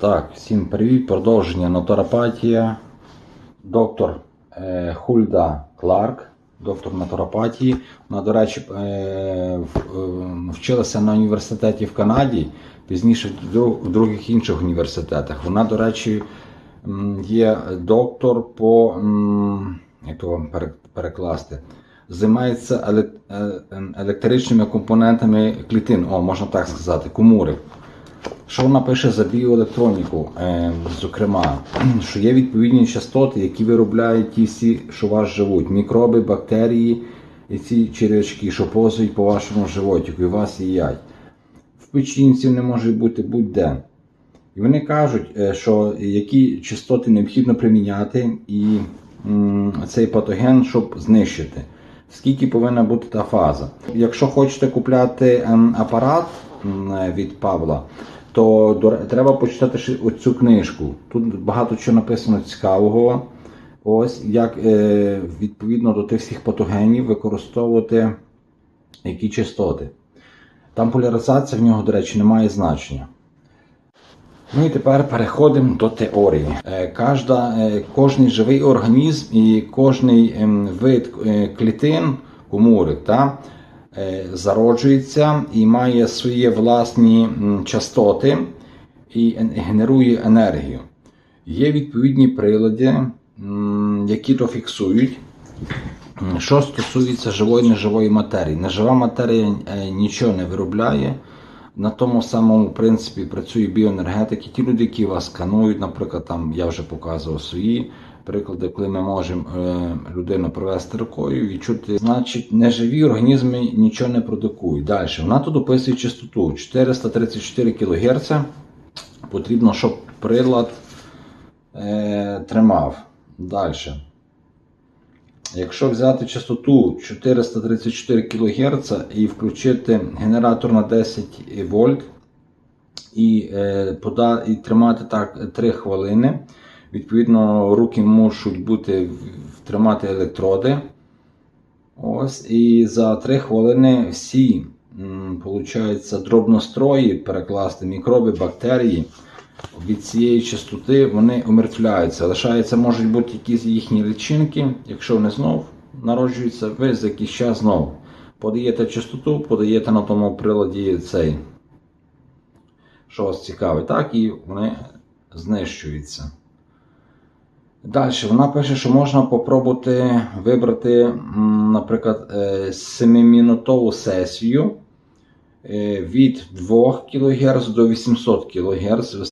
Так, всім привіт. Продовження натуропатія. Доктор е, Хульда Кларк, доктор натуропатії. Вона, до речі, е, е, вчилася на університеті в Канаді, пізніше в дру- других інших університетах. Вона, до речі, є доктор по як то вам перекласти. Займається е, електричними компонентами клітин, о, можна так сказати, кумури. Що вона пише за біоелектроніку, е, зокрема, що є відповідні частоти, які виробляють ті всі, що у вас живуть, мікроби, бактерії і ці черв'ячки, що позують по вашому животику і вас їдять. В печінці не може бути будь-де. І вони кажуть, е, що які частоти необхідно приміняти і цей патоген, щоб знищити. Скільки повинна бути та фаза. Якщо хочете купляти ем, апарат від Павла, то треба почитати ще оцю книжку. Тут багато чого написано цікавого. Ось як е, відповідно до тих всіх патогенів використовувати які частоти. Там поляризація в нього, до речі, не має значення. Ну і тепер переходимо до теорії. Е, Кожда, е, кожний живий організм і кожний ем, вид клітин, кумурик, та, зароджується і має свої власні частоти і генерує енергію. Є відповідні прилади, які то фіксують. Що стосується живої і неживої матерії. Нежива матерія е, нічого не виробляє. На тому самому принципі працює біоенергетики. Ті люди, які вас сканують, наприклад, там я вже показував свої приклади, коли ми можемо е, людину провести рукою, відчути, значить, неживі організми нічого не продукують. Далі вона тут описує частоту 434 кГц. Потрібно, щоб прилад е, тримав. Далі. Якщо взяти частоту 434 кГц і включити генератор на 10 вольт і, е, і тримати так 3 хвилини, відповідно, руки можуть бути тримати електроди. Ось, і за 3 хвилини всі м, дробнострої перекласти мікроби, бактерії від цієї частоти вони умертвляються. Лишаються, можуть бути якісь їхні личинки. Якщо вони знов народжуються, ви за якийсь час знов подаєте частоту, подаєте на тому приладі цей, що вас цікавить, так, і вони знищуються. Далі вона пише, що можна попробувати вибрати, наприклад, 7-мінутову сесію е, від 2 кГц до 800 кГц.